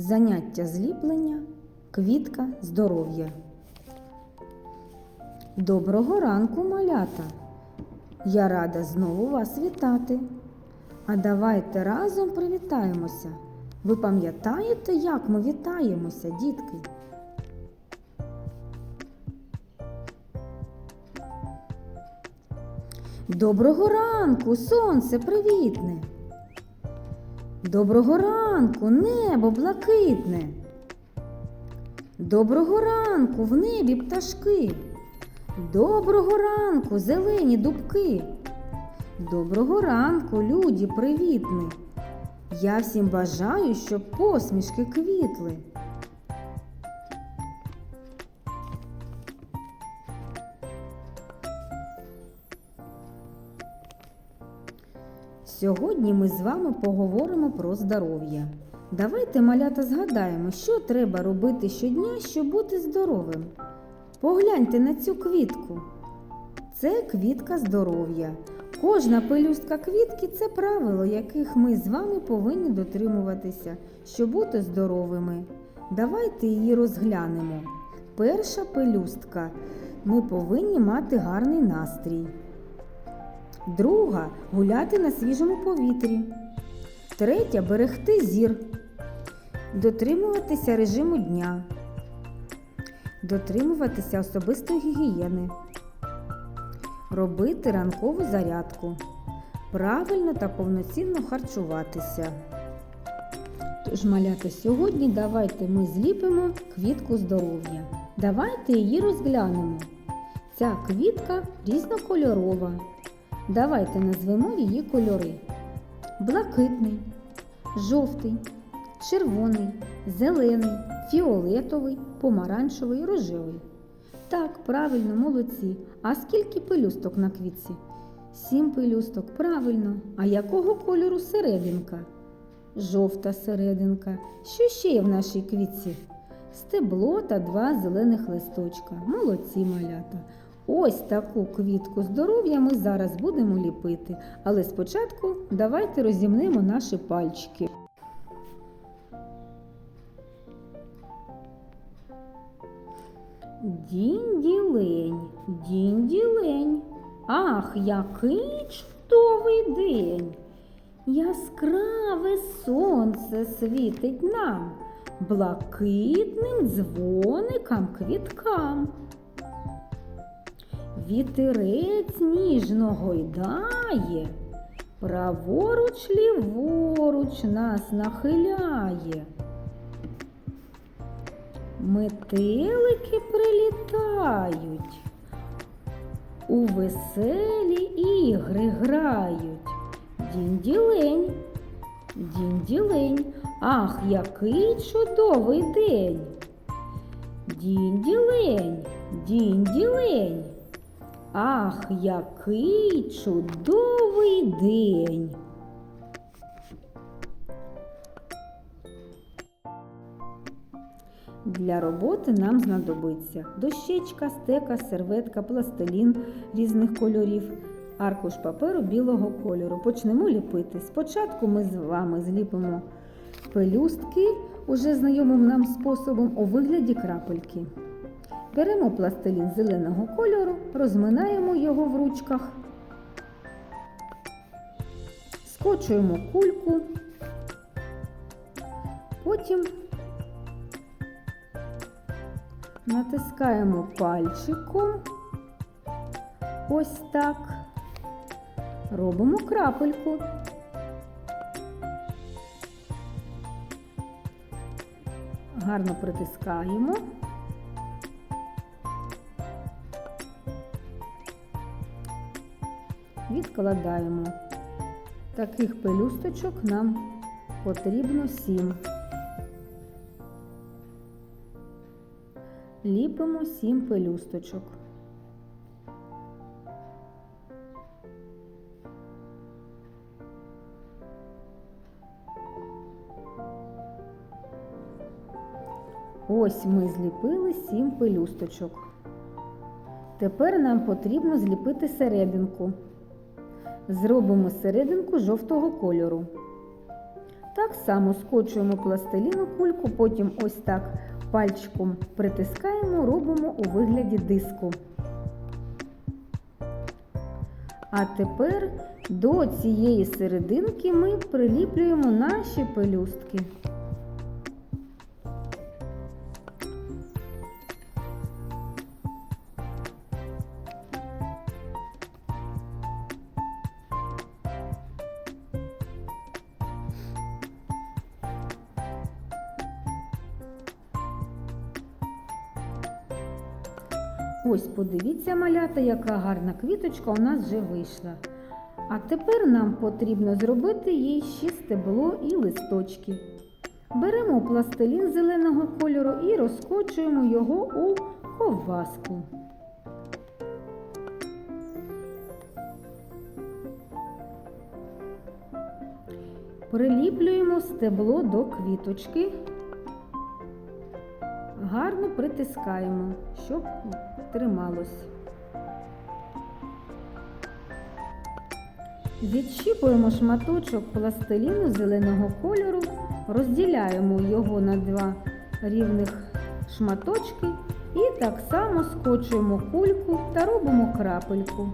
Заняття зліплення, квітка здоров'я. Доброго ранку, малята! Я рада знову вас вітати. А давайте разом привітаємося. Ви пам'ятаєте, як ми вітаємося, дітки? Доброго ранку, сонце привітне. Доброго ранку, небо блакитне. Доброго ранку в небі пташки. Доброго ранку, зелені дубки. Доброго ранку, люди привітні. Я всім бажаю, щоб посмішки квітли. Сьогодні ми з вами поговоримо про здоров'я. Давайте, малята, згадаємо, що треба робити щодня, щоб бути здоровим. Погляньте на цю квітку. Це квітка здоров'я. Кожна пелюстка квітки це правило, яких ми з вами повинні дотримуватися, щоб бути здоровими. Давайте її розглянемо. Перша пелюстка. Ми повинні мати гарний настрій. Друга гуляти на свіжому повітрі. Третя берегти зір. Дотримуватися режиму дня. Дотримуватися особистої гігієни. Робити ранкову зарядку. Правильно та повноцінно харчуватися. Тож, малята, сьогодні давайте ми зліпимо квітку здоров'я. Давайте її розглянемо. Ця квітка різнокольорова. Давайте назвемо її кольори: блакитний, жовтий, червоний, зелений, фіолетовий, помаранчевий, рожевий. Так, правильно, молодці. А скільки пелюсток на квітці? Сім пелюсток, правильно. А якого кольору серединка? Жовта серединка. Що ще є в нашій квітці? Стебло та два зелених листочка. Молодці малята. Ось таку квітку здоров'я ми зараз будемо ліпити. Але спочатку давайте розімнемо наші пальчики. Дінь-ділень, дінь-ділень. Ах, який чудовий день! Яскраве сонце світить нам, блакитним дзвоникам квіткам. Вітерець ніжно гойдає, праворуч ліворуч нас нахиляє. Метелики прилітають, у веселі ігри грають. Дінь-ділень, дінь-ділень, ах, який чудовий день. Дінь-ділень, дінь-ділень, ах, який чудовий день. Для роботи нам знадобиться дощечка, стека, серветка, пластилін різних кольорів, аркуш паперу білого кольору. Почнемо ліпити. Спочатку ми з вами зліпимо пелюстки уже знайомим нам способом у вигляді крапельки. Беремо пластилін зеленого кольору, розминаємо його в ручках, скочуємо кульку, потім натискаємо пальчиком. Ось так. Робимо крапельку. Гарно притискаємо. Відкладаємо. Таких пелюсточок нам потрібно сім. Ліпимо сім пелюсточок. Ось ми зліпили сім пелюсточок. Тепер нам потрібно зліпити серединку. Зробимо серединку жовтого кольору. Так само скочуємо пластиліну кульку, потім ось так пальчиком притискаємо, робимо у вигляді диску. А тепер до цієї серединки ми приліплюємо наші пелюстки. Ось подивіться, малята, яка гарна квіточка у нас вже вийшла. А тепер нам потрібно зробити їй ще стебло і листочки. Беремо пластилін зеленого кольору і розкочуємо його у ковбаску. Приліплюємо стебло до квіточки. Гарно притискаємо, щоб трималось. Відщіпуємо шматочок пластиліну зеленого кольору, розділяємо його на два рівних шматочки і так само скочуємо кульку та робимо крапельку.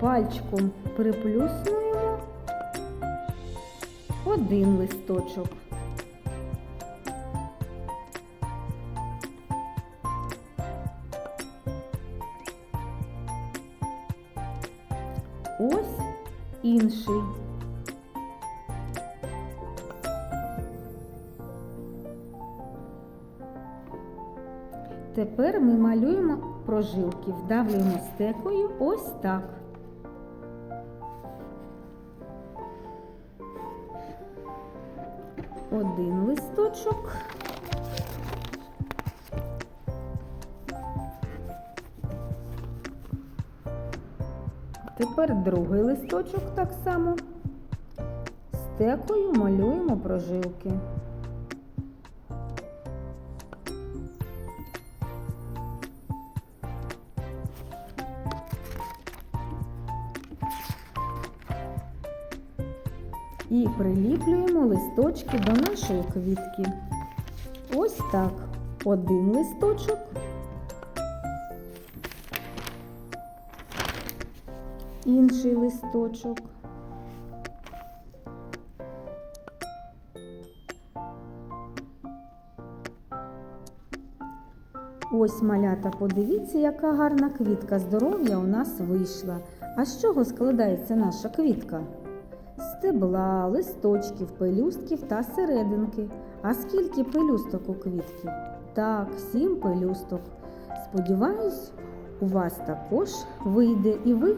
Пальчиком приплюснуємо один листочок. Інший. Тепер ми малюємо прожилки, вдавлюємо стекою ось так. Один листочок. Тепер другий листочок так само. Стекою малюємо прожилки. І приліплюємо листочки до нашої квітки. Ось так. Один листочок. Інший листочок. Ось малята, подивіться, яка гарна квітка здоров'я у нас вийшла. А з чого складається наша квітка? Стебла, листочків, пелюстків та серединки. А скільки пелюсток у квітки? Так, сім пелюсток. Сподіваюсь, у вас також вийде і ви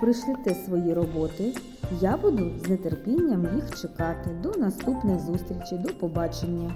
пришлите свої роботи. Я буду з нетерпінням їх чекати. До наступних зустрічей. До побачення!